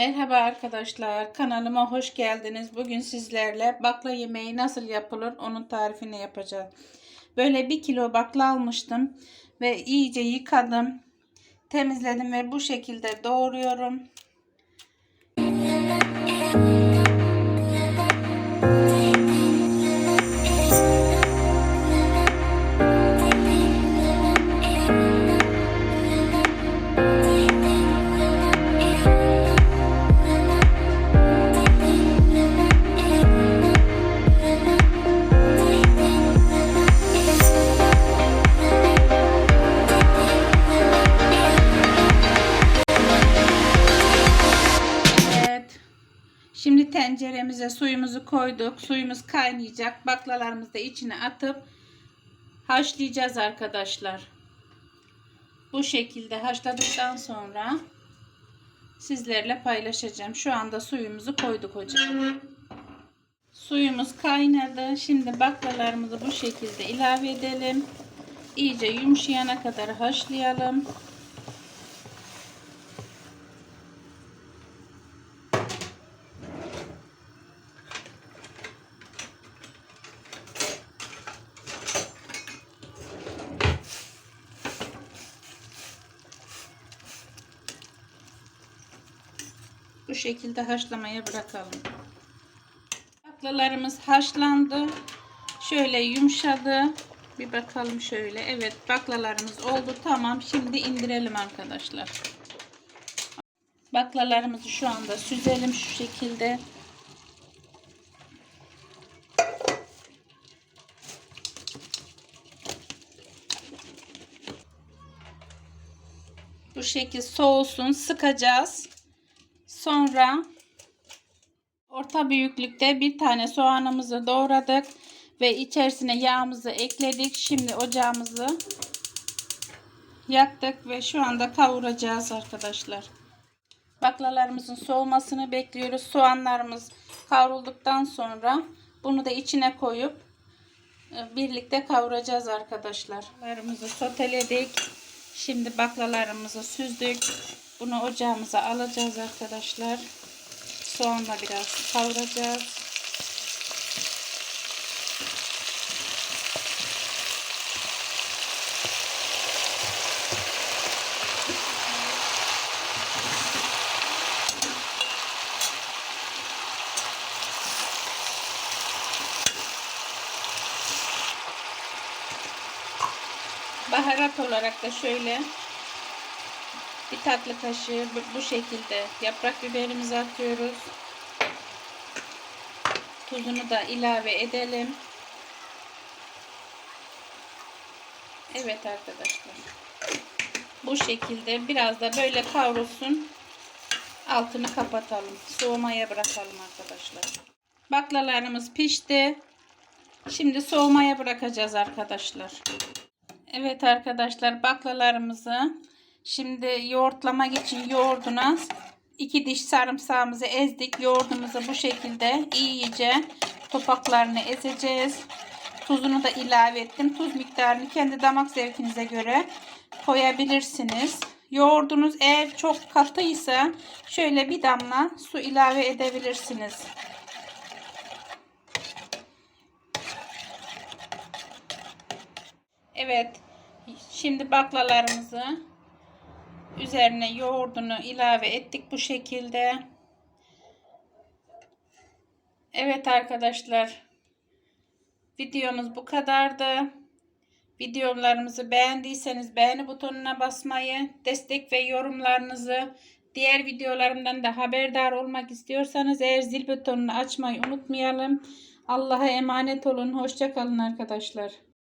Merhaba arkadaşlar, kanalıma hoş geldiniz. Bugün sizlerle bakla yemeği nasıl yapılır onun tarifini yapacağım. Böyle bir kilo bakla almıştım ve iyice yıkadım, temizledim ve bu şekilde doğruyorum. Şimdi tenceremize suyumuzu koyduk. Suyumuz kaynayacak. Baklalarımızı da içine atıp haşlayacağız arkadaşlar. Bu şekilde haşladıktan sonra sizlerle paylaşacağım. Şu anda suyumuzu koyduk hocam. Suyumuz kaynadı. Şimdi baklalarımızı bu şekilde ilave edelim. İyice yumuşayana kadar haşlayalım. Bu şekilde haşlamaya bırakalım. Baklalarımız haşlandı. Şöyle yumuşadı. Bir bakalım şöyle. Evet baklalarımız oldu. Tamam. Şimdi indirelim arkadaşlar. Baklalarımızı şu anda süzelim şu şekilde. Bu şekil soğusun. Sıkacağız. Sonra orta büyüklükte bir tane soğanımızı doğradık ve içerisine yağımızı ekledik. Şimdi ocağımızı yaktık ve şu anda kavuracağız arkadaşlar. Baklalarımızın soğumasını bekliyoruz. Soğanlarımız kavrulduktan sonra bunu da içine koyup e, birlikte kavuracağız arkadaşlar. Baklalarımızı soteledik. Şimdi baklalarımızı süzdük. Bunu ocağımıza alacağız arkadaşlar. Soğanla biraz kavuracağız. Baharat olarak da şöyle bir tatlı kaşığı bu- şekilde yaprak biberimizi atıyoruz. Tuzunu da ilave edelim. Evet arkadaşlar. Bu şekilde biraz da böyle kavrulsun. Altını kapatalım. Soğumaya bırakalım arkadaşlar. Baklalarımız pişti. Şimdi soğumaya bırakacağız arkadaşlar. Evet arkadaşlar baklalarımızı şimdi yoğurtlamak için yoğurduna iki diş sarımsağımızı ezdik. Yoğurdumuzu bu şekilde iyice topaklarını ezeceğiz. Tuzunu da ilave ettim. Tuz miktarını kendi damak zevkinize göre koyabilirsiniz. Yoğurdunuz eğer çok katıysa şöyle bir damla su ilave edebilirsiniz. Evet. Şimdi baklalarımızı üzerine yoğurdunu ilave ettik bu şekilde. Evet arkadaşlar. Videomuz bu kadardı. Videolarımızı beğendiyseniz beğeni butonuna basmayı, destek ve yorumlarınızı diğer videolarımdan da haberdar olmak istiyorsanız eğer zil butonunu açmayı unutmayalım. Allah'a emanet olun. Hoşçakalın arkadaşlar.